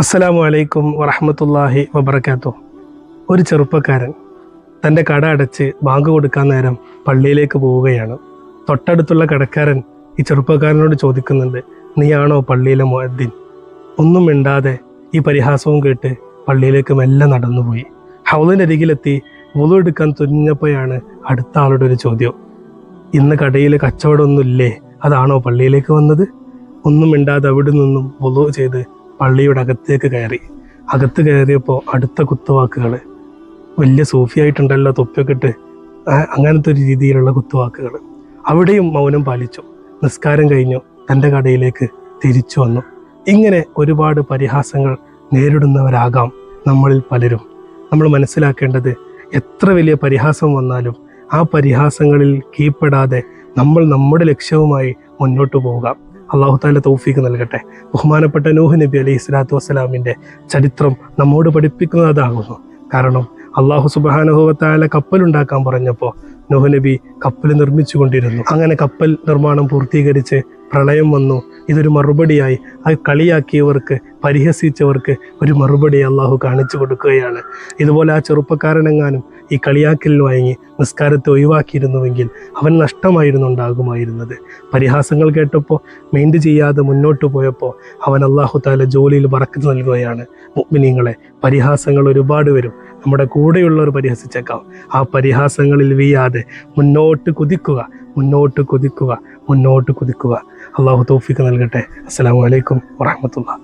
അസ്സലാമു അലൈക്കും വറഹമത്തല്ലാഹി വബർക്കാത്തു ഒരു ചെറുപ്പക്കാരൻ തന്റെ കട അടച്ച് ബാങ്ക് കൊടുക്കാൻ നേരം പള്ളിയിലേക്ക് പോവുകയാണ്. തൊട്ടടുത്തുള്ള കടക്കാരൻ ഈ ചെറുപ്പക്കാരനോട് ചോദിക്കുന്നുണ്ട് നീയാണോ പള്ളിയിലെ മുഅദ്ദിൻ? ഒന്നും മിണ്ടാതെ ഈ പരിഹാസവും കേട്ട് പള്ളിയിലേക്ക് മെല്ലെ നടന്നുപോയി. ഹൗലിന്റെ അരികിലെത്തി വുളു എടുക്കാൻ തുനിഞ്ഞപ്പോഴാണ് അടുത്ത ആളുടെ ഒരു ചോദ്യം. ഇന്ന് കടയിൽ കച്ചവടമൊന്നുമില്ലേ? അതാണോ പള്ളിയിലേക്ക് വന്നത്? ഒന്നും മിണ്ടാതെ അവിടെ നിന്നും വുളു ചെയ്ത് പള്ളിയുടെ അകത്തേക്ക് കയറി. അകത്ത് കയറിയപ്പോൾ അടുത്ത കുത്തുവാക്കുകൾ വലിയ സൂഫിയായിട്ടുണ്ടല്ലോ തൊപ്പിയൊക്കെ ഇട്ട്. അങ്ങനത്തെ ഒരു രീതിയിലുള്ള കുത്തുവാക്കുകൾ അവിടെയും മൗനം പാലിച്ചു. നിസ്കാരം കഴിഞ്ഞു. തന്റെ കടയിലേക്ക് തിരിച്ചു വന്നു. ഇങ്ങനെ ഒരുപാട് പരിഹാസങ്ങൾ നേരിടുന്നവരാകാം നമ്മളിൽ പലരും. നമ്മൾ മനസ്സിലാക്കേണ്ടത് എത്ര വലിയ പരിഹാസം വന്നാലും ആ പരിഹാസങ്ങളിൽ കീഴ്പ്പെടാതെ നമ്മൾ നമ്മുടെ ലക്ഷ്യവുമായി മുന്നോട്ട് പോവുക അള്ളാഹു താല തൗഫീക്ക് നൽകട്ടെ. ബഹുമാനപ്പെട്ട നൂഹ് നബി അലൈഹി സ്വലാത്തു വസ്സലാമിന്റെ ചരിത്രം നമ്മോട് പഠിപ്പിക്കുന്നതാകുന്നു. കാരണം അള്ളാഹു സുബാനുഭവത്തായ കപ്പലുണ്ടാക്കാൻ പറഞ്ഞപ്പോൾ നൂഹ് നബി കപ്പൽ നിർമ്മിച്ചുകൊണ്ടിരുന്നു. അങ്ങനെ കപ്പൽ നിർമ്മാണം പൂർത്തീകരിച്ച് പ്രളയം വന്നു. ഇതൊരു മറുപടിയായി. അത് കളിയാക്കിയവർക്ക് പരിഹസിച്ചവർക്ക് ഒരു മറുപടി അള്ളാഹു കാണിച്ചു കൊടുക്കുകയാണ്. ഇതുപോലെ ആ ചെറുപ്പക്കാരനെങ്ങാനും ഈ കളിയാക്കലിൽ വഴങ്ങി നിസ്കാരത്തെ ഒഴിവാക്കിയിരുന്നുവെങ്കിൽ അവൻ നഷ്ടമായിരുന്നു ഉണ്ടാകുമായിരുന്നത് പരിഹാസങ്ങൾ കേട്ടപ്പോൾ മെയിന്റ് ചെയ്യാതെ മുന്നോട്ട് പോയപ്പോൾ അവൻ അള്ളാഹു താല ജോലിയിൽ വറക്കു നൽകുകയാണ്. മുഗ്മിനിങ്ങളെ പരിഹാസങ്ങൾ ഒരുപാട് വരും. നമ്മുടെ കൂടെയുള്ളവർ പരിഹസിച്ചേക്കാം. ആ പരിഹാസങ്ങളിൽ വീയാതെ മുന്നോട്ട് കുതിക്കുക. മുന്നോട്ട് കുതിക്കുക. മുന്നോട്ട് കുതിക്കുക. അള്ളാഹു തോഫിക്ക് നൽകട്ടെ. അസ്സാം വലൈക്കും വറഹമത്തുള്ള